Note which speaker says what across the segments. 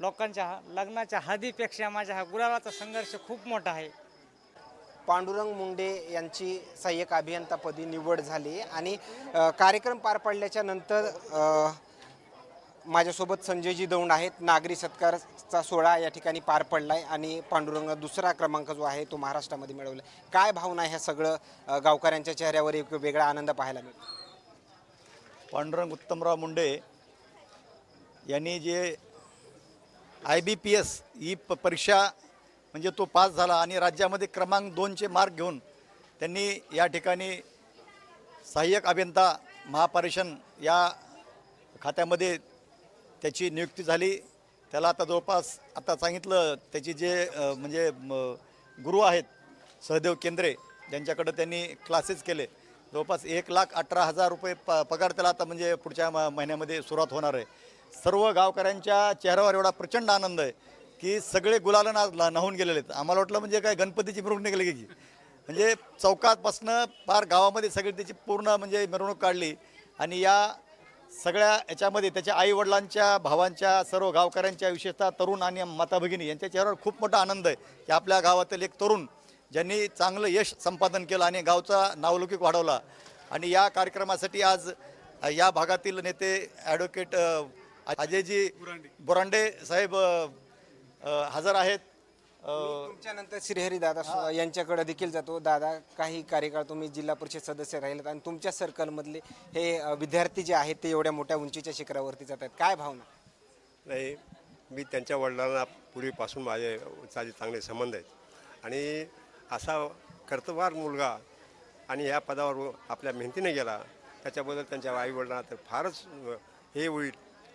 Speaker 1: लोकांच्या लग्नाच्या हळदीपेक्षा माझ्या हा गुलाबाचा संघर्ष खूप मोठा आहे.
Speaker 2: पांडुरंग मुंडे यांची सहाय्यक अभियंतापदी निवड झाली आणि कार्यक्रम पार पडल्याच्या नंतर माझ्यासोबत संजयजी दौंड आहेत. नागरी सत्कारचा सोहळा या ठिकाणी पार पडलाय आणि पांडुरंग दुसरा क्रमांक जो आहे तो महाराष्ट्रामध्ये मिळवला काय भावना आहे ह्या सगळं गावकऱ्यांच्या चेहऱ्यावर एक वेगळा आनंद पाहायला मिळतो?
Speaker 3: पांडुरंग उत्तमराव मुंडे यांनी जे आय बी पी एस ही प परीक्षा म्हणजे तो पास झाला आणि राज्यामध्ये क्रमांक दोनचे मार्क घेऊन त्यांनी या ठिकाणी सहाय्यक अभियंता महापरिषण या खात्यामध्ये त्याची नियुक्ती झाली. त्याला आता जवळपास आता सांगितलं त्याची जे म्हणजे म, गुरु आहेत सहदेव केंद्रे ज्यांच्याकडं त्यांनी क्लासेस केले. जवळपास एक लाख अठरा हजार रुपये प पगार त्याला आता म्हणजे पुढच्या म महिन्यामध्ये सुरुवात होणार आहे. सर्व गावकऱ्यांच्या चेहऱ्यावर एवढा प्रचंड आनंद आहे की सगळे गुलालन आज नाहून न्हावून गेलेले आहेत. आम्हाला वाटलं म्हणजे काय गणपतीची मिरवणूक निघाली की म्हणजे चौकातपासनं पार गावामध्ये सगळी त्याची पूर्ण म्हणजे मिरवणूक काढली आणि या सगळ्या याच्यामध्ये त्याच्या आईवडिलांच्या भावांच्या सर्व गावकऱ्यांच्या विशेषतः तरुण आणि माता भगिनी यांच्या चेहऱ्यावर खूप मोठा आनंद आहे की आपल्या गावातील एक तरुण ज्यांनी चांगलं यश संपादन केलं आणि गावचा नावलौकिक वाढवला. आणि या कार्यक्रमासाठी आज या भागातील नेते ॲडव्होकेट अजयजी बोरांडे. साहेब हजर आहेत.
Speaker 2: तुमच्यानंतर श्रीहरी दादा यांच्याकडे देखील जातो. दादा काही कार्यकाळ तुम्ही जिल्हा परिषद सदस्य राहिलेत आणि तुमच्या सर्कलमधले हे विद्यार्थी जे आहेत ते एवढ्या मोठ्या उंचीच्या शिखरावरती जात आहेत. काय भावना?
Speaker 4: नाही मी त्यांच्या वडिलांना पूर्वीपासून माझे माझे चांगले संबंध आहेत. आणि असा कर्तवार मुलगा आणि या पदावर आपल्या मेहनतीने गेला त्याच्याबद्दल त्यांच्या आईवडिलांना तर फारच हे होईल.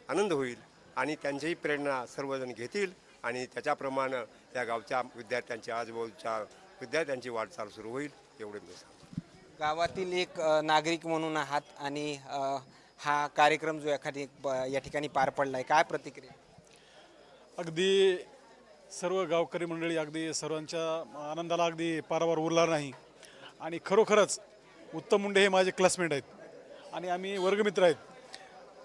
Speaker 4: आनंद होईल आणि त्यांचीही प्रेरणा सर्वजण घेतील आणि त्याच्याप्रमाणे या गावच्या विद्यार्थ्यांच्या आजूबाजूच्या विद्यार्थ्यांची वाटचाल सुरू होईल एवढे मी सांगतो.
Speaker 2: गावातील एक नागरिक म्हणून आहात आणि हा कार्यक्रम जो एखादी या ठिकाणी पार पडलाय काय प्रतिक्रिया?
Speaker 5: अगदी सर्व गावकरी मंडळी अगदी सर्वांच्या आनंदाला अगदी पारावार उरला नाही. आणि खरोखरच उत्तम मुंडे हे माझे क्लासमेट आहेत. आणि आम्ही वर्गमित्र आहेत.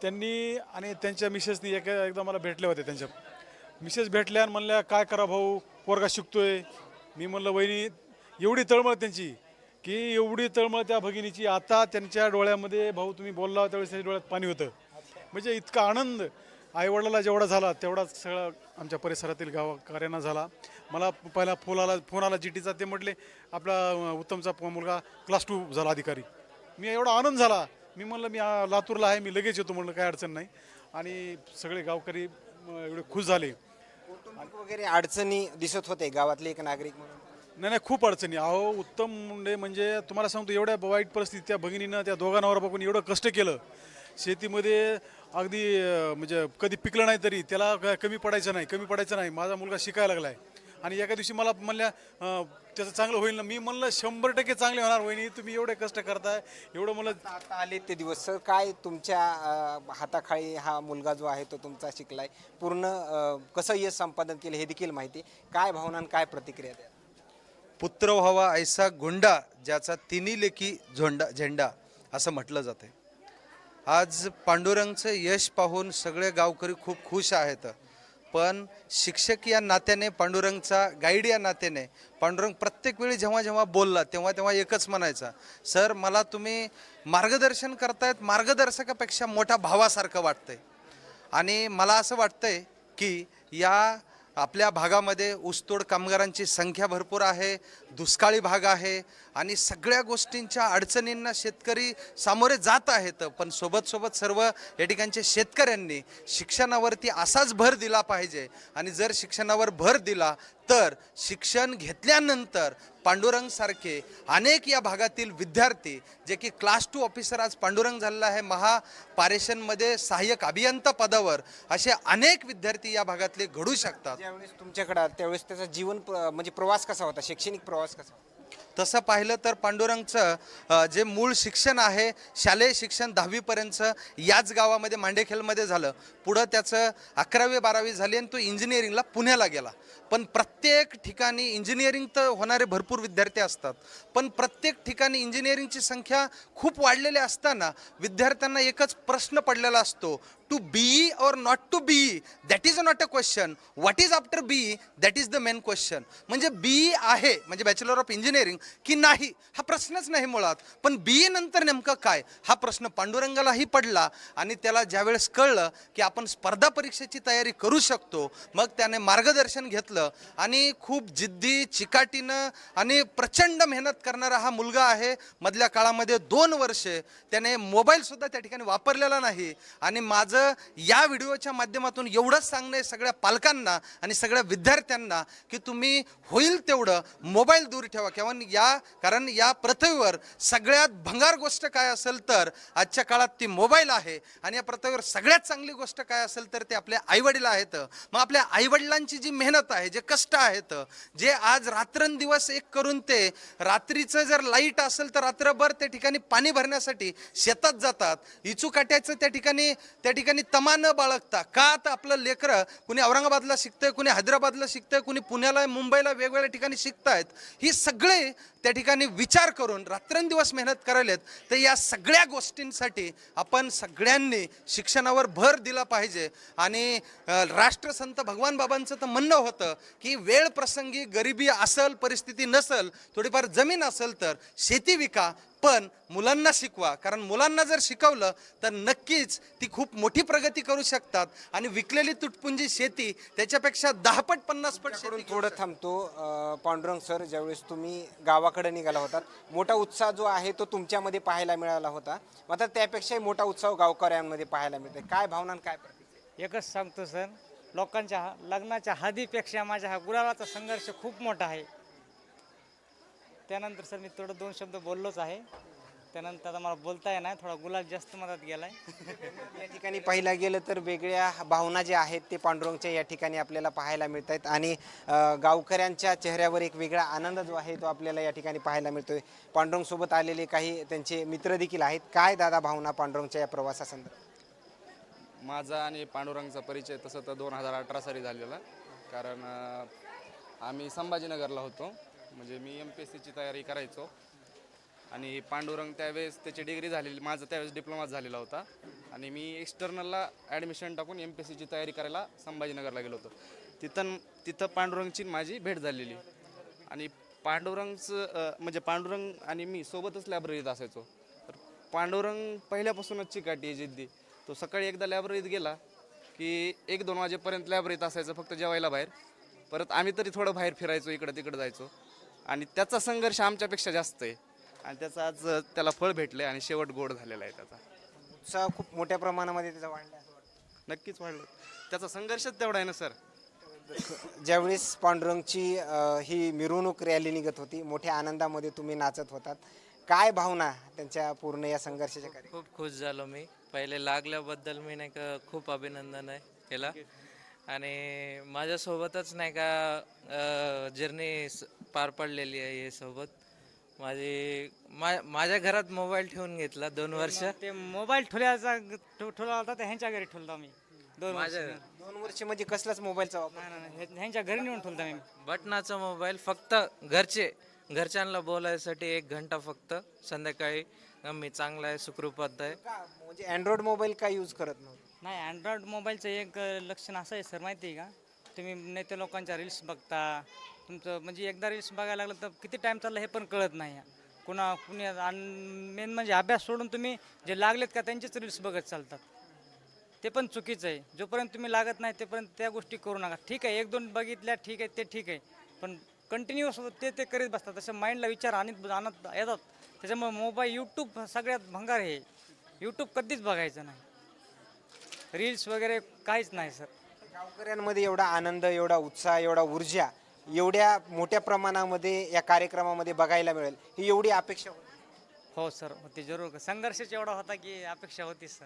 Speaker 5: त्यांनी आणि त्यांच्या मिसेसनी एक एकदा मला भेटले होते त्यांच्या. मिसेस भेटल्या आणि म्हणल्या काय करा भाऊ? पोरगा शिकतोय. मी म्हणलं वहिनी एवढी तळमळ त्यांची की एवढी तळमळ त्या भगिनीची. आता त्यांच्या डोळ्यामध्ये भाऊ तुम्ही बोलला त्यावेळेस त्यांच्या डोळ्यात पाणी होतं. म्हणजे इतका आनंद आईवडिलाला जेवढा झाला तेवढाच सगळा आमच्या परिसरातील गावकऱ्यांना झाला. मला पहिला फोन आला फोन आला जी टीचा ते म्हटले आपला उत्तमचा प- मुलगा क्लास टू झाला अधिकारी. मी एवढा आनंद झाला. मी म्हणलं मी आ, लातूरला आहे मी लगेच येतो म्हणलं काय अडचण नाही. आणि सगळे गावकरी एवढे खुश झाले.
Speaker 2: कौटुंबिक वगैरे अडचणी दिसत होते गावातले एक नागरिक म्हणून?
Speaker 5: नाही नाही खूप अडचणी. अहो उत्तम मुंडे म्हणजे तुम्हाला सांगतो एवढ्या वाईट परिस्थितीत त्या भगिनीनं त्या दोघांवर बघून एवढं कष्ट केलं. शेतीमध्ये अगदी अं, म्हणजे कधी पिकलं नाही तरी त्याला काय कमी पडायचं नाही कमी पडायचं नाही. माझा मुलगा शिकायला लागलाय. आणि एका दिवशी मला म्हणल्या त्याचं चांगलं होईल ना. मी म्हणलं शंभर टक्के चांगले होणार वहिनी. तुम्ही एवढे कष्ट करताय एवढं मला
Speaker 2: आता आले ते दिवस. सर काय तुमच्या अ, हाताखाली हा मुलगा जो आहे तो तुमचा शिकलाय. पूर्ण अ, कसं यश संपादन केलं हे देखील माहिती काय भावना आणि काय प्रतिक्रिया द्या?
Speaker 6: पुत्र व्हावा ऐसा गुंडा ज्याचा तिन्ही लेखी झोंडा झेंडा असं म्हटलं जाते आज पांडुरंगचं यश पाहून सगळे गावकरी खूप खुश आहेत. पण शिक्षक या नात्याने पांडुरंगचा गाईड या नात्याने पांडुरंग प्रत्येक वेळी जेव्हा जेव्हा बोलला तेव्हा तेव्हा एकच म्हणायचा सर मला तुम्ही मार्गदर्शन करतायत मार्गदर्शकापेक्षा मोठ्या भावासारखं वाटतंय. आणि मला असं वाटतंय की या आपल्या भागामध्ये ऊसतोड कामगारांची संख्या भरपूर आहे दुष्काळी भाग आहे आणि सगळ्या गोष्टींच्या अडचणींना शेतकरी सामोरे जात आहेत. पण सोबत सोबत सर्व या ठिकाणच्या शेतकऱ्यांनी शिक्षणावरती असाच भर दिला पाहिजे. आणि जर शिक्षणावर भर दिला तर शिक्षण घेतल्यानंतर पांडुरंगसारखे अनेक या भागातील विद्यार्थी जे की क्लास टू ऑफिसर आज पांडुरंग झालेला आहे महापारेषणमध्ये सहाय्यक अभियंता पदावर असे अनेक विद्यार्थी या भागातले घडू शकतात
Speaker 2: ज्यावेळेस तुमच्याकडे त्यावेळेस त्याचा जीवन प्र- म्हणजे प्रवास कसा होता शैक्षणिक प्रवास कसा होता?
Speaker 6: तसं पाहिलं तर पांडुरंगचं जे मूळ शिक्षण आहे शालेय शिक्षण दहावीपर्यंतचं याच गावामध्ये मांडेखेलमध्ये झालं. पुढं त्याचं अकरावी बारावी झाली आणि तो इंजिनिअरिंगला पुण्याला गेला. पण प्रत्येक ठिकाणी इंजिनिअरिंग तर होणारे भरपूर विद्यार्थी असतात. पण प्रत्येक ठिकाणी इंजिनिअरिंगची संख्या खूप वाढलेली असताना विद्यार्थ्यांना एकच प्रश्न पडलेला असतो. To be or not to be that is not a question what is after be that is the main question म्हणजे बी आहे म्हणजे बॅचलर ऑफ इंजिनिअरिंग की नाही? हा प्रश्नच नाही मुळात. पण बी नंतर नेमकं काय? हा प्रश्न पांडुरंगालाही पडला आणि त्याला ज्यावेळेस कळलं की आपण स्पर्धा परीक्षेची तयारी करू शकतो मग त्याने मार्गदर्शन घेतलं आणि खूप जिद्दी चिकाटीनं आणि प्रचंड मेहनत करणारा हा मुलगा आहे. मधल्या काळामध्ये दोन वर्षे त्याने मोबाईलसुद्धा त्या ठिकाणी वापरलेला नाही आणि माझं या व्हिडिओच्या माध्यमातून एवढंच सांगणं आहे सगळ्या पालकांना आणि सगळ्या विद्यार्थ्यांना की तुम्ही होईल तेवढं मोबाईल दूर ठेवा. किंवा या कारण या पृथ्वीवर सगळ्यात भंगार गोष्ट काय असेल तर आजच्या काळात ती मोबाईल आहे आणि या पृथ्वीवर सगळ्यात चांगली गोष्ट काय असेल तर ते आपल्या आईवडील आहेत. मग आपल्या आईवडिलांची जी मेहनत आहे जे कष्ट आहेत जे आज रात्रंदिवस एक करून ते रात्रीचं जर लाइट असेल तर रात्रभर त्या ठिकाणी पाणी भरण्यासाठी शेतात जातात. इचूकाट्याचं त्या ठिकाणी त्या ठिकाणी तमा न बाळगता का तर आपलं लेकरं कुणी औरंगाबादला शिकतंय कुणी हैदराबादला शिकतंय कुणी पुण्याला मुंबईला वेगवेगळ्या ठिकाणी शिकतायत ही सगळे त्या ठिकाणी विचार करून रात्रंदिवस मेहनत करायलेत तर या सगळ्या गोष्टींसाठी आपण सगळ्यांनी शिक्षणावर भर दिला पाहिजे. आणि राष्ट्रसंत भगवान बाबांचं तर म्हणणं होतं की वेळ प्रसंगी गरिबी असल परिस्थिती नसल थोडीफार जमीन असेल तर शेती विका पण मुलांना शिकवा. कारण मुलांना जर शिकवलं तर नक्कीच ती खूप मोठी प्रगती करू शकतात. आणि विकलेली तुटपुंजी शेती त्याच्यापेक्षा दहापट पन्नास पट
Speaker 2: थोडं थांबतो. पांडुरंग सर ज्यावेळेस तुम्ही गावाकडे निघाला होता. मोठा उत्साह जो आहे तो तुमच्यामध्ये पाहायला मिळाला होता. मात्र त्यापेक्षाही मोठा उत्साह गावकऱ्यांमध्ये पाहायला मिळतो काय भावना काय
Speaker 1: एकच सांगतो सर. लोकांच्या हा- लग्नाच्या हदीपेक्षा माझ्या हा गुलाबाचा संघर्ष खूप मोठा आहे. त्यानंतर सर मी थोडं दोन शब्द बोललोच आहे. त्यानंतर आता मला बोलता येणार थोडा गुलाब जास्त मदत गेलाय.
Speaker 2: या ठिकाणी पाहिलं गेलं तर वेगळ्या भावना ज्या आहेत ते पांडुरंगच्या या ठिकाणी आपल्याला पाहायला मिळत आहेत आणि अं, गावकऱ्यांच्या चेहऱ्यावर एक वेगळा आनंद जो आहे तो आपल्याला या ठिकाणी पाहायला मिळतोय. पांडुरंग सोबत आलेले काही त्यांचे मित्र देखील आहेत. काय दादा भावना पांडुरंगच्या या प्रवासासंदर्भात?
Speaker 7: माझा आणि पांडुरंगचा परिचय तसं तर दोन हजार अठरा साली झालेला. कारण अं, आम्ही संभाजीनगरला होतो. म्हणजे मी एम पी एस सीची तयारी करायचो. आणि पांडुरंग त्यावेळेस त्याची डिग्री झालेली माझं त्यावेळेस डिप्लोमा झालेला होता. आणि मी एक्सटर्नलला ॲडमिशन टाकून एम पी एस सीची तयारी करायला संभाजीनगरला गेलो होतो. तिथं तिथं पांडुरंगची माझी भेट झालेली. आणि पांडुरंगचं म्हणजे पांडुरंग आणि मी सोबतच लायब्ररीत असायचो. तर पांडुरंग पहिल्यापासूनच चिकाटी आहे जिद्दी. तो सकाळी एकदा लायब्ररीत गेला की एक दोन वाजेपर्यंत लायब्ररीत असायचं फक्त जेवायला बाहेर. परत आम्ही तरी थोडं बाहेर फिरायचो इकडं तिकडं जायचो. आणि त्याचा संघर्ष आमच्यापेक्षा जास्त आहे. आणि त्याचं आज त्याला फळ भेटलं आणि शेवट गोड झालेला आहे त्याचा.
Speaker 2: उत्साह खूप मोठ्या प्रमाणामध्ये त्याचा वाढला असं वाटतं.
Speaker 7: नक्कीच वाढलं. त्याचा संघर्षच तेवढा आहे ना सर?
Speaker 2: ज्यावेळेस पांडुरंगची अ, ही मिरवणूक रॅली निघत होती मोठ्या आनंदामध्ये तुम्ही नाचत होतात. काय भावना त्यांच्या पूर्ण या संघर्षाच्या कार्य
Speaker 8: खूप खुश झालो मी. पहिले लागल्याबद्दल मी नाही का खूप अभिनंदन आहे केला. आणि माझ्यासोबतच नाही का जर्नी पार पडलेली आहे हे सोबत माझी मा माझ्या घरात मोबाईल ठेवून घेतला दोन वर्ष.
Speaker 1: ते मोबाईल ठेवल्याचा ठेव- ठेवला होता ते ह्यांच्या घरी ठेवला मी दोन वर्ष.
Speaker 8: माझ्या
Speaker 2: दोन वर्ष म्हणजे कसलाच मोबाईलचा वापर?
Speaker 1: नाही ह्यांच्या घरी नेऊन ठेवला मी
Speaker 8: बटनाचा मोबाईल फक्त घरचे घरच्यांना बोलायसाठी एक घंटा फक्त. संध्याकाळी मी चांगला आहे सुखरूपात आहे.
Speaker 2: का? म्हणजे अँड्रॉइड मोबाईल का यूज करत नव्हतं?
Speaker 1: नाही अँड्रॉइड मोबाईलचं एक अ, लक्षण असं आहे सर माहिती आहे का? तुम्ही नेते लोकांच्या रील्स बघता तुमचं म्हणजे एकदा रील्स बघायला लागलं तर किती टाईम चाललं हे पण कळत नाही. कुणा कुणी आणि मेन म्हणजे अभ्यास सोडून तुम्ही जे लागलेत का त्यांचेच रील्स बघत चालतात. ते पण चुकीचं आहे. जोपर्यंत तुम्ही लागत नाही तेपर्यंत त्या गोष्टी करू नका. ठीक आहे एक दोन बघितल्या ठीक आहे ते ठीक आहे. पण कंटिन्युअस ते ते करीत बसतात. तसं माइंडला विचार आणत आणत येतात. त्याच्यामुळे मोबाईल यूट्यूब सगळ्यात भंगार हे यूट्यूब कधीच बघायचं नाही. रील्स वगैरे काहीच नाही सर
Speaker 2: गावकऱ्यांमध्ये एवढा आनंद एवढा उत्साह एवढा ऊर्जा एवढ्या मोठ्या प्रमाणामध्ये या कार्यक्रमामध्ये बघायला मिळेल. ही एवढी अपेक्षा होती.
Speaker 1: हो सर. होती जरूर. संघर्षच एवढा होता की अपेक्षा होती सर.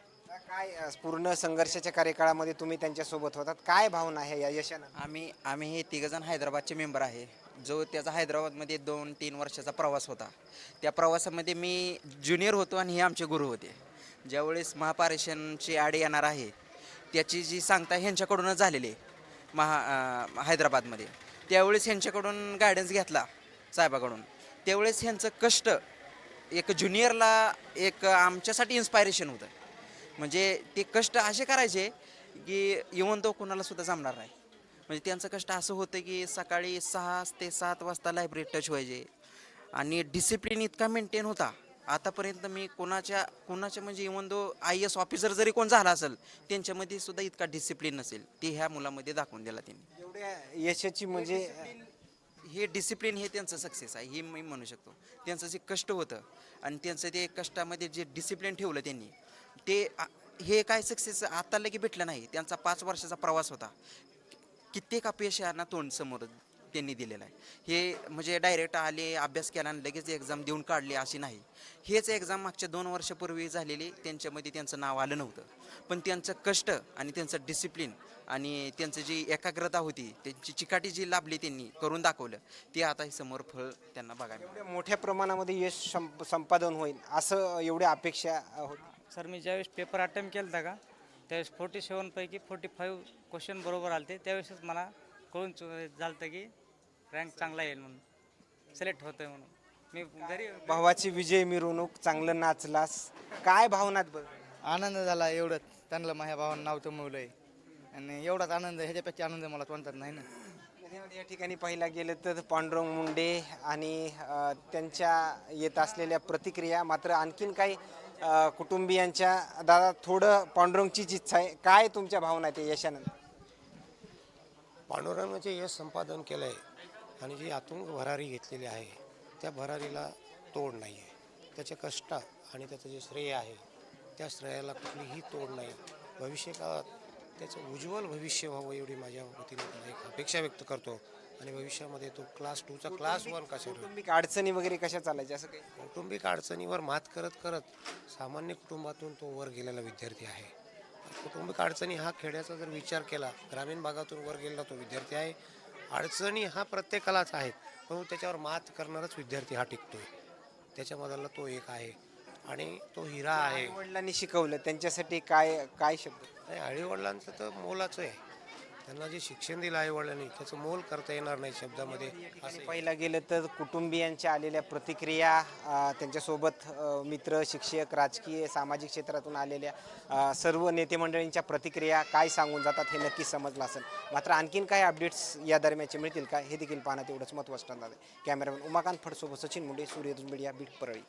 Speaker 2: काय अ, पूर्ण संघर्षाच्या कार्यकाळामध्ये तुम्ही त्यांच्यासोबत होतात? काय भावना आहे या यशानं?
Speaker 9: आम्ही आम्ही हे तिघजण हैदराबादचे मेंबर आहे. जो त्याचा हैदराबादमध्ये दोन तीन वर्षाचा प्रवास होता. त्या प्रवासामध्ये मी ज्युनियर होतो आणि हे आमचे गुरु होते. ज्यावेळेस महापारेषणची आड येणार आहे त्याची जी सांगता ह्यांच्याकडूनच झालेली आहे महा अं, हैदराबादमध्ये. त्यावेळेस ह्यांच्याकडून गायडन्स घेतला साहेबाकडून. त्यावेळेस ह्यांचं कष्ट एक ज्युनियरला एक आमच्यासाठी इन्स्पायरेशन होतं. म्हणजे ते कष्ट असे करायचे की इवन तो कुणाला सुद्धा जमणार नाही. म्हणजे त्यांचं कष्ट असं होतं की सकाळी सहा ते सात वाजता लायब्ररी टच व्हायचे. आणि डिसिप्लिन इतका मेंटेन होता. आतापर्यंत मी कोणाच्या कोणाच्या म्हणजे even though I S officer जरी कोण झाला असेल त्यांच्यामध्ये सुद्धा इतका डिसिप्लिन नसेल. ते ह्या मुलामध्ये दाखवून दिला त्यांनी.
Speaker 2: एवढ्या यशाची म्हणजे
Speaker 9: हे डिसिप्लिन हे त्यांचं सक्सेस आहे हे मी म्हणू शकतो. त्यांचं जे कष्ट होतं आणि त्यांचं ते कष्टामध्ये जे डिसिप्लिन ठेवलं त्यांनी ते आ- हे काय सक्सेस आता लगे भेटलं नाही. त्यांचा पाच वर्षाचा प्रवास होता. कित्येक अपयशांना तोंड समोर त्यांनी दिलेलं आहे. हे म्हणजे डायरेक्ट आले अभ्यास केला आणि लगेच एक्झाम देऊन काढले अशी नाही. हेच एक्झाम मागच्या दोन वर्षापूर्वी झालेली त्यांच्यामध्ये त्यांचं नाव आलं नव्हतं. पण त्यांचं कष्ट आणि त्यांचं डिसिप्लिन आणि त्यांचं जी एकाग्रता होती त्यांची चिकाटी जी लाभली त्यांनी करून दाखवलं ते आता हे समोर फळ त्यांना बघायला.
Speaker 2: एवढ्या मोठ्या प्रमाणामध्ये यश संप- संपादन होईल असं एवढ्या अपेक्षा होती
Speaker 1: सर मी ज्यावेळेस पेपर अटेम्प्ट केला होता का त्यावेळेस फोर्टी सेवनपैकी फोर्टी फाईव्ह क्वेश्चन बरोबर आले त्यावेळेसच मला कळून चु- झालं की रँक चांगला येईल म्हणून. सिलेक्ट होतोय म्हणून. मी घरी
Speaker 2: भावाची विजय मिरवणूक चांगलं नाचलास. काय भावनात बरं?
Speaker 10: आनंद झाला एवढंच. त्यांना माझ्या भावानं नाव आहे आणि एवढाच आनंद ह्याच्यापेक्षा आनंद मला कोणताच नाही ना.
Speaker 2: या ठिकाणी पाहिला गेलं तर पांडुरंग मुंडे आणि अ, त्यांच्या येत असलेल्या प्रतिक्रिया मात्र आणखीन काही अ, कुटुंबियांच्या दादा थोडं पांडुरंगचीच इच्छा आहे. काय तुमच्या भावना आहेत या यशानंतर?
Speaker 11: पांडुरंगाने जे यश संपादन केलं आहे आणि जी आतुंग भरारी घेतलेली आहे त्या भरारीला तोड नाही आहे त्याचे कष्ट आणि त्याचं जे श्रेय आहे त्या श्रेयाला कुठलीही तोड नाही. भविष्य काळात त्याचं उज्ज्वल भविष्य व्हावं एवढी माझ्या वतीने एक अपेक्षा व्यक्त करतो. आणि भविष्यामध्ये तो क्लास टूचा क्लास वन कशा?
Speaker 2: कौटुंबिक अडचणी वगैरे कशा चालायच्या असं काही?
Speaker 11: कौटुंबिक अडचणीवर मात करत करत सामान्य कुटुंबातून तो वर गेलेला विद्यार्थी आहे. कौटुंबिक अडचणी हा खेड्याचा जर विचार केला ग्रामीण भागातून वर गेलेला तो विद्यार्थी आहे अडचणी हा प्रत्येकालाच आहेत. परंतु त्याच्यावर मात करणारच विद्यार्थी हा टिकतोय. त्याच्यामधला तो एक आहे आणि तो हिरा आहे.
Speaker 2: वडिलांनी शिकवलं. त्यांच्यासाठी काय काय शब्द?
Speaker 11: आणि आईवडिलांचं तर मोलाचं आहे. त्यांना जे शिक्षण दिलं आईवडिलांनी त्याचं मोल करता येणार नाही शब्दामध्ये. असं
Speaker 2: आणि पाहिलं गेलं तर कुटुंबियांच्या आलेल्या प्रतिक्रिया अ, त्यांच्यासोबत अ, मित्र शिक्षक राजकीय सामाजिक क्षेत्रातून आलेल्या अ, सर्व नेते मंडळींच्या प्रतिक्रिया काय सांगून जातात हे नक्की समजलं असेल. मात्र आणखीन काय अपडेट्स या दरम्यानचे मिळतील का हे देखील पाहण्यात एवढंच महत्त्वाचं ठरणार आहे. कॅमेरामॅन उमाकांत फडसोबत सचिन मुंडे सूर्यदुज मीडिया बीट परळी.